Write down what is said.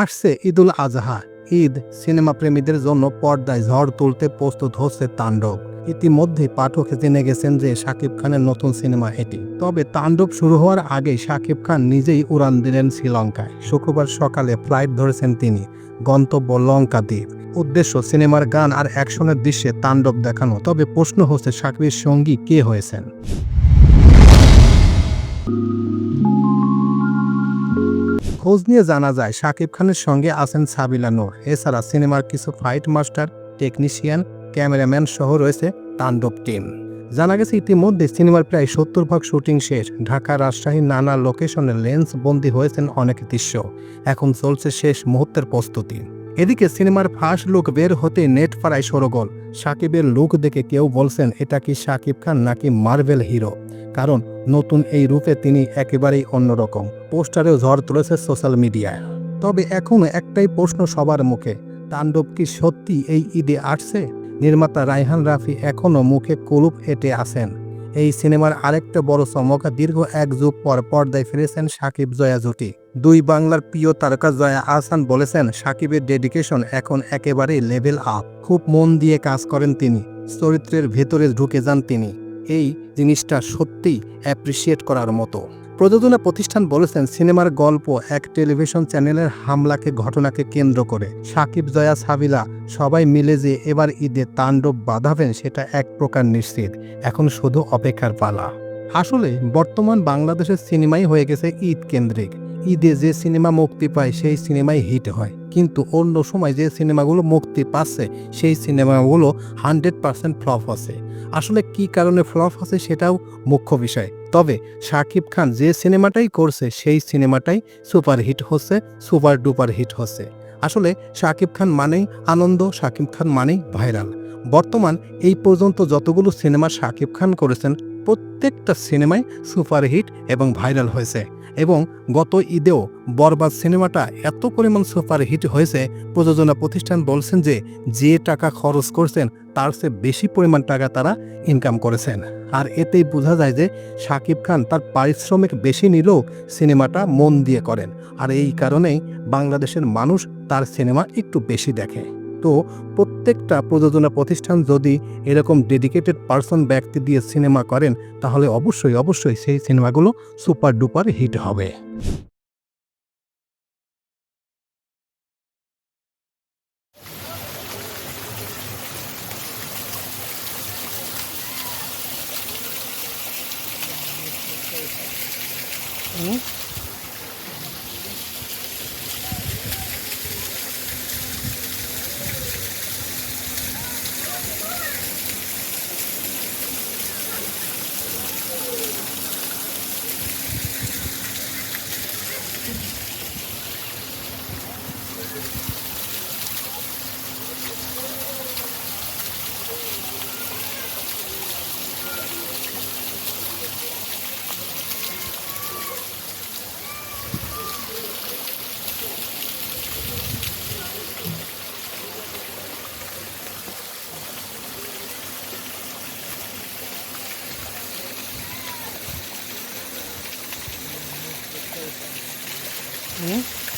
আসছে ঈদুল আজহা। ঈদ সিনেমা প্রেমীদের জন্য পর্দায় ঝড় তুলতে প্রস্তুত হচ্ছে তাণ্ডব। ইতিমধ্যে পাঠক জেনে গেছেন যে শাকিব খানের নতুন সিনেমা এটি। তবে তাণ্ডব শুরু হওয়ার আগে শাকিব খান নিজেই উড়ান দিলেন শ্রীলঙ্কায়। শুক্রবার সকালে ফ্লাইট ধরেছেন তিনি। গন্তব্য লঙ্কা দ্বীপ উদ্দেশ্য সিনেমার গান আর অ্যাকশনের দৃশ্যে তাণ্ডব দেখানো। তবে প্রশ্ন হচ্ছে, শাকিবের সঙ্গী কে হয়েছেন? খোঁজ নিয়ে জানা যায় শাকিব খানের সঙ্গে আছেন সাবিলা নূর। এছাড়া সিনেমার কিছু ফাইট মাস্টার, টেকনিশিয়ান, ক্যামেরাম্যান সহ রয়েছে তাণ্ডব টিম। জানা গেছে ইতিমধ্যে সিনেমার প্রায় সত্তর ভাগ শুটিং শেষ। ঢাকা রাজশাহীর নানা লোকেশনে লেন্স বন্দী হয়েছেন অনেক দৃশ্য। এখন চলছে শেষ মুহূর্তের প্রস্তুতি। এদিকে সিনেমার ফার্স্ট লুক বের হতে নেট পাড়ায় সরগোল। সাকিবের লুক দেখে কেউ বলছেন, এটা কি সাকিব খান নাকি মার্ভেল হিরো? কারণ নতুন এই রূপে তিনি একেবারেই অন্যরকম। পোস্টারেও ঝড় তুলেছে সোশ্যাল মিডিয়ায়। তবে এখনও একটাই প্রশ্ন সবার মুখে, তাণ্ডব কি সত্যি এই ঈদে আসছে? নির্মাতা রায়হান রাফি এখনও মুখে কলুপ এঁটে আছেন। এই সিনেমার আরেকটা বড় চমক, দীর্ঘ এক যুগ পর পর্দায় ফিরেছেন সাকিব জয়া জুটি দুই বাংলার প্রিয় তারকা জয়া আহসান বলেছেন, সাকিবের ডেডিকেশন এখন একেবারেই লেভেল আপ খুব মন দিয়ে কাজ করেন তিনি, চরিত্রের ভেতরে ঢুকে যান তিনি। এই জিনিসটা সত্যিই অ্যাপ্রিসিয়েট করার মতো। প্রযোজনা প্রতিষ্ঠান বলেছেন সিনেমার গল্প এক টেলিভিশন চ্যানেলের হামলাকে ঘটনাকে কেন্দ্র করে। সাকিব, জয়া, সাবিলা সবাই মিলে যে এবার ঈদে তাণ্ডব বাঁধাবেন সেটা এক প্রকার নিশ্চিত। এখন শুধু অপেক্ষার পালা। আসলে বর্তমান বাংলাদেশের সিনেমাই হয়ে গেছে ঈদ কেন্দ্রিক। ঈদে যে সিনেমা মুক্তি পায় সেই সিনেমাই হিট হয়। কিন্তু অন্য সময় যে সিনেমাগুলো মুক্তি পাচ্ছে সেই সিনেমাগুলো হান্ড্রেড পার্সেন্ট ফ্লপ আছে। আসলে কি কারণে ফ্লপ আছে সেটাও মুখ্য বিষয়। তবে শাকিব খান যে সিনেমাটাই করছে, সেই সিনেমাটাই সুপারহিট হচ্ছে, সুপার ডুপার হিট হচ্ছে। আসলে শাকিব খান মানেই আনন্দ শাকিব খান মানেই ভাইরাল। বর্তমান এই পর্যন্ত যতগুলো সিনেমা শাকিব খান করেছেন, প্রত্যেকটা সিনেমাই সুপারহিট এবং ভাইরাল হয়েছে। এবং গত ঈদেও বরবাদ সিনেমাটা এত পরিমাণ সুপারহিট হয়েছে, প্রযোজনা প্রতিষ্ঠান বলছেন যে যে টাকা খরচ করছেন তার চেয়ে বেশি পরিমাণ টাকা তারা ইনকাম করেছেন। আর এতেই বোঝা যায় যে শাকিব খান তার পারিশ্রমিক বেশি নিলেও সিনেমাটা মন দিয়ে করেন। আর এই কারণেই বাংলাদেশের মানুষ তার সিনেমা একটু বেশি দেখে। তো প্রত্যেকটা প্রযোজনা প্রতিষ্ঠান যদি এরকম ডেডিকেটেড পার্সন ব্যক্তি দিয়ে সিনেমা করেন, তাহলে অবশ্যই অবশ্যই সেই সিনেমাগুলো সুপার ডুপার হিট হবে Mm-hmm. 嗯。